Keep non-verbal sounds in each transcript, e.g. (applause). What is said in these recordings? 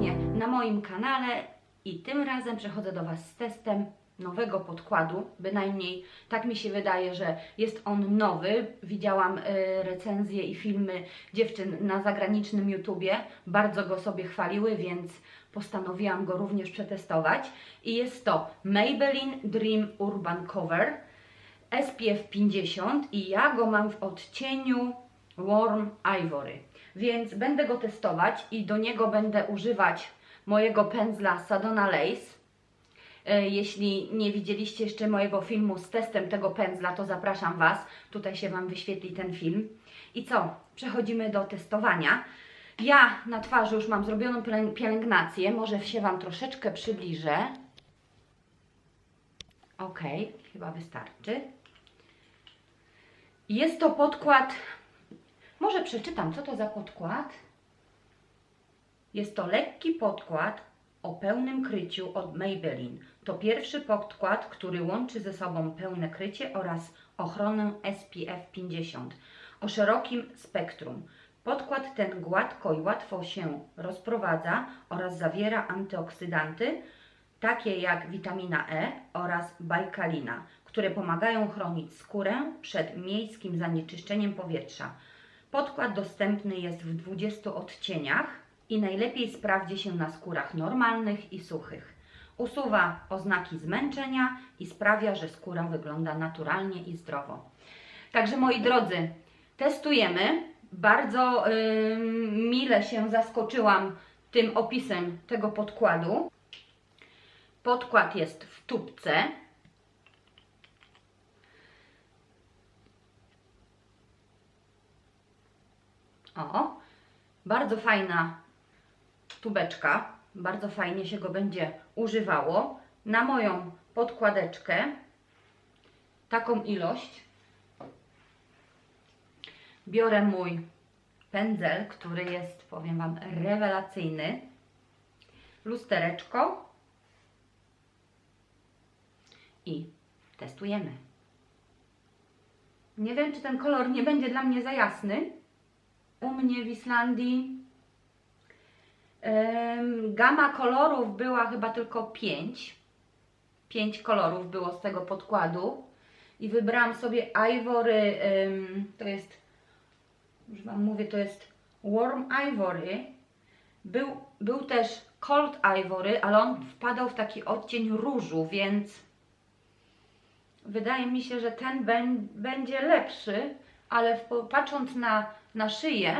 ponownie na moim kanale i tym razem przechodzę do Was z testem nowego podkładu. Bynajmniej tak mi się wydaje, że jest on nowy. Widziałam y, recenzje i filmy dziewczyn na zagranicznym YouTubie. Bardzo go sobie chwaliły, więc postanowiłam go również przetestować. I jest to Maybelline Dream Urban Cover SPF 50 i ja go mam w odcieniu Warm Ivory. Więc będę go testować i do niego będę używać mojego pędzla Sadona Lace. E, Jeśli nie widzieliście jeszcze mojego filmu z testem tego pędzla, to zapraszam Was. Tutaj się Wam wyświetli ten film. I co? Przechodzimy do testowania. Ja na twarzy już mam zrobioną pielęg- pielęgnację. Może się Wam troszeczkę przybliżę. Ok, chyba wystarczy. Jest to podkład. Może przeczytam, co to za podkład. Jest to lekki podkład o pełnym kryciu od Maybelline. To pierwszy podkład, który łączy ze sobą pełne krycie oraz ochronę SPF 50 o szerokim spektrum. Podkład ten gładko i łatwo się rozprowadza oraz zawiera antyoksydanty, takie jak witamina E oraz bajkalina, które pomagają chronić skórę przed miejskim zanieczyszczeniem powietrza. Podkład dostępny jest w 20 odcieniach i najlepiej sprawdzi się na skórach normalnych i suchych. Usuwa oznaki zmęczenia i sprawia, że skóra wygląda naturalnie i zdrowo. Także moi drodzy, testujemy. Bardzo ym, mile się zaskoczyłam tym opisem tego podkładu. Podkład jest w tubce. O, bardzo fajna tubeczka. Bardzo fajnie się go będzie używało. Na moją podkładeczkę taką ilość biorę mój pędzel, który jest, powiem Wam, rewelacyjny. Lustereczko i testujemy. Nie wiem, czy ten kolor nie będzie dla mnie za jasny. U mnie w Islandii gama kolorów była chyba tylko 5. 5 kolorów było z tego podkładu. I wybrałam sobie Ivory, to jest, już Wam mówię, to jest Warm Ivory. Był, był też Cold Ivory, ale on wpadał w taki odcień różu, więc wydaje mi się, że ten bę- będzie lepszy, ale patrząc na, na szyję,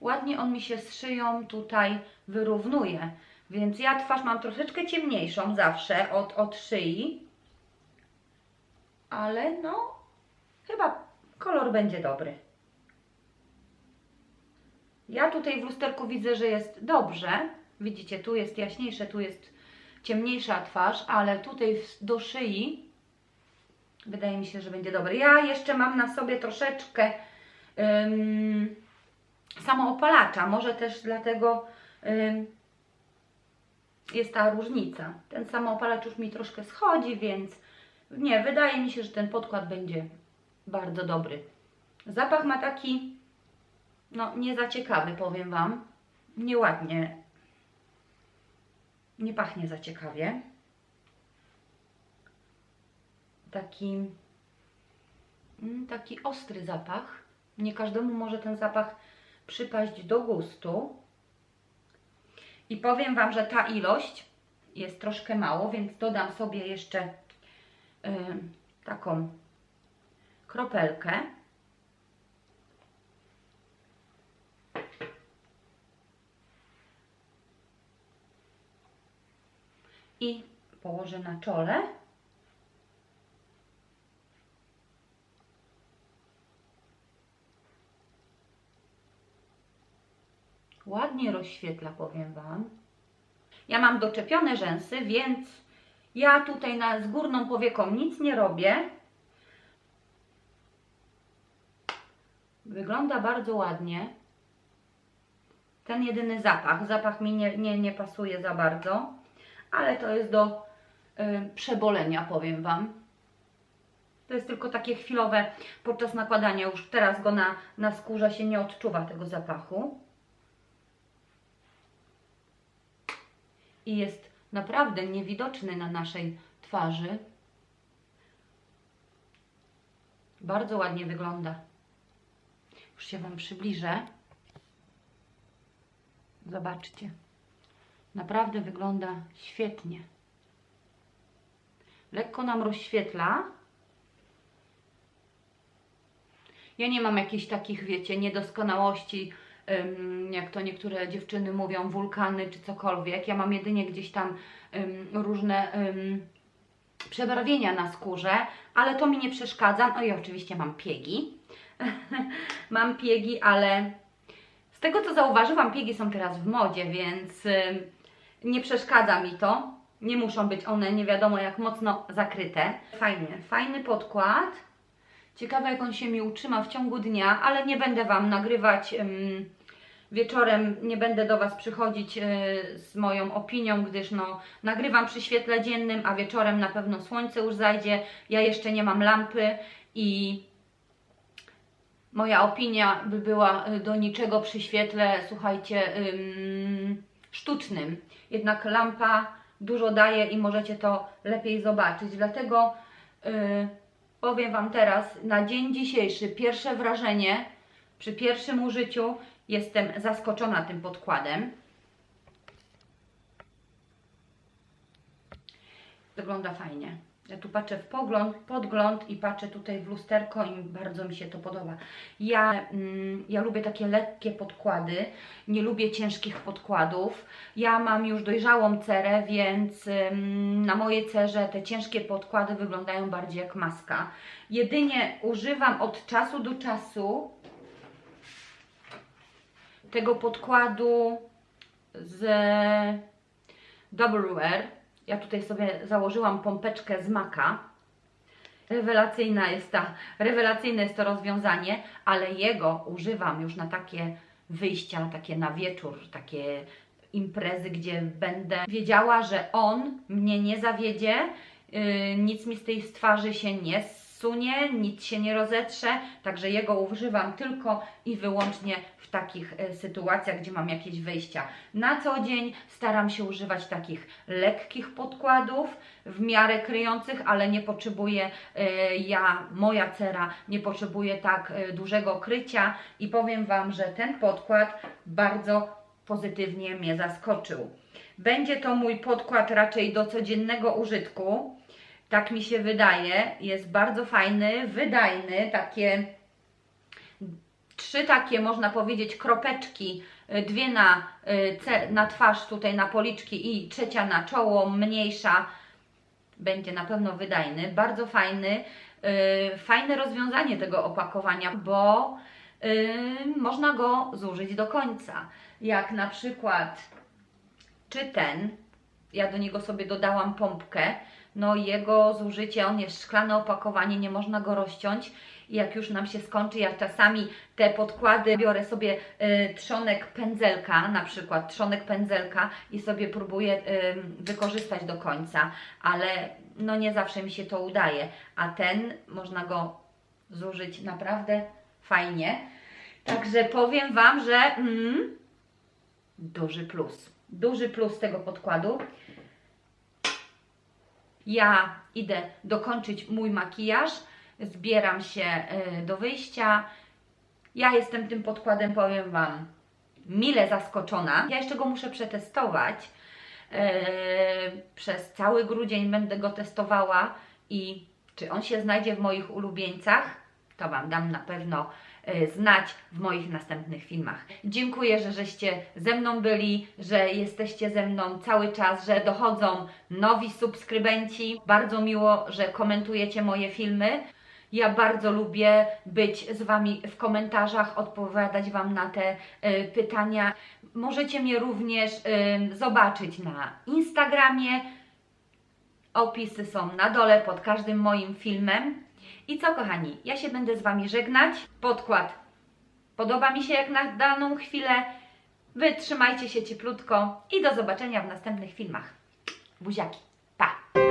ładnie on mi się z szyją tutaj wyrównuje. Więc ja twarz mam troszeczkę ciemniejszą zawsze od, od szyi, ale no, chyba kolor będzie dobry. Ja tutaj w lusterku widzę, że jest dobrze. Widzicie, tu jest jaśniejsze, tu jest ciemniejsza twarz, ale tutaj do szyi wydaje mi się, że będzie dobry. Ja jeszcze mam na sobie troszeczkę samoopalacza, może też dlatego jest ta różnica. Ten samoopalacz już mi troszkę schodzi, więc nie, wydaje mi się, że ten podkład będzie bardzo dobry. Zapach ma taki, no nie za ciekawy, powiem Wam. Nieładnie. Nie pachnie za ciekawie. Taki, mm, taki ostry zapach. Nie każdemu może ten zapach przypaść do gustu. I powiem Wam, że ta ilość jest troszkę mało, więc dodam sobie jeszcze y, taką kropelkę. I położę na czole. Ładnie rozświetla, powiem Wam. Ja mam doczepione rzęsy, więc ja tutaj na, z górną powieką nic nie robię. Wygląda bardzo ładnie. Ten jedyny zapach. Zapach mi nie, nie, nie pasuje za bardzo, ale to jest do y, przebolenia, powiem Wam. To jest tylko takie chwilowe podczas nakładania. Już teraz go na, na skórze się nie odczuwa tego zapachu. I jest naprawdę niewidoczny na naszej twarzy. Bardzo ładnie wygląda. Już się Wam przybliżę. Zobaczcie. Naprawdę wygląda świetnie. Lekko nam rozświetla. Ja nie mam jakichś takich, wiecie, niedoskonałości, jak to niektóre dziewczyny mówią, wulkany czy cokolwiek. Ja mam jedynie gdzieś tam różne przebarwienia na skórze, ale to mi nie przeszkadza. No i oczywiście mam piegi. (laughs) mam piegi, ale z tego co zauważyłam, piegi są teraz w modzie, więc nie przeszkadza mi to. Nie muszą być one nie wiadomo jak mocno zakryte. Fajnie, fajny podkład. Ciekawe jak on się mi utrzyma w ciągu dnia, ale nie będę Wam nagrywać ym, wieczorem, nie będę do Was przychodzić y, z moją opinią, gdyż no, nagrywam przy świetle dziennym, a wieczorem na pewno słońce już zajdzie. Ja jeszcze nie mam lampy i moja opinia by była y, do niczego przy świetle, słuchajcie, ym, sztucznym. Jednak lampa dużo daje i możecie to lepiej zobaczyć. Dlatego y, powiem Wam teraz, na dzień dzisiejszy, pierwsze wrażenie przy pierwszym użyciu jestem zaskoczona tym podkładem. Wygląda fajnie. Ja tu patrzę w pogląd, podgląd i patrzę tutaj w lusterko i bardzo mi się to podoba. Ja, mm, ja lubię takie lekkie podkłady, nie lubię ciężkich podkładów. Ja mam już dojrzałą cerę, więc ym, na mojej cerze te ciężkie podkłady wyglądają bardziej jak maska. Jedynie używam od czasu do czasu tego podkładu z Double Wear. Ja tutaj sobie założyłam pompeczkę z Maka. Rewelacyjna jest ta, rewelacyjne jest to rozwiązanie, ale jego używam już na takie wyjścia, takie na wieczór, takie imprezy, gdzie będę wiedziała, że on mnie nie zawiedzie, yy, nic mi z tej twarzy się nie zsunie, nic się nie rozetrze, także jego używam tylko i wyłącznie w takich e, sytuacjach, gdzie mam jakieś wyjścia. Na co dzień staram się używać takich lekkich podkładów, w miarę kryjących, ale nie potrzebuję e, ja, moja cera nie potrzebuje tak e, dużego krycia i powiem Wam, że ten podkład bardzo pozytywnie mnie zaskoczył. Będzie to mój podkład raczej do codziennego użytku. Tak mi się wydaje. Jest bardzo fajny, wydajny, takie trzy takie, można powiedzieć, kropeczki, y, dwie na, y, na twarz, tutaj na policzki i trzecia na czoło, mniejsza, będzie na pewno wydajny, bardzo fajny, y, fajne rozwiązanie tego opakowania, bo można go zużyć do końca. Jak na przykład, czy ten, ja do niego sobie dodałam pompkę, no jego zużycie, on jest szklane opakowanie, nie można go rozciąć i jak już nam się skończy, ja czasami te podkłady biorę sobie y, trzonek pędzelka, na przykład trzonek pędzelka i sobie próbuję y, wykorzystać do końca, ale no nie zawsze mi się to udaje, a ten można go zużyć naprawdę fajnie. Także powiem Wam, że mm, duży plus. Duży plus tego podkładu. Ja idę dokończyć mój makijaż, zbieram się y, do wyjścia. Ja jestem tym podkładem, powiem Wam, mile zaskoczona. Ja jeszcze go muszę przetestować. Yy, przez cały grudzień będę go testowała i czy on się znajdzie w moich ulubieńcach, to Wam dam na pewno znać w moich następnych filmach. Dziękuję, że żeście ze mną byli, że jesteście ze mną cały czas, że dochodzą nowi subskrybenci. Bardzo miło, że komentujecie moje filmy. Ja bardzo lubię być z Wami w komentarzach, odpowiadać Wam na te y, pytania. Możecie mnie również y, zobaczyć na Instagramie. Opisy są na dole pod każdym moim filmem. I co, kochani, ja się będę z Wami żegnać. Podkład podoba mi się jak na daną chwilę. Wy trzymajcie się cieplutko i do zobaczenia w następnych filmach. Buziaki, pa!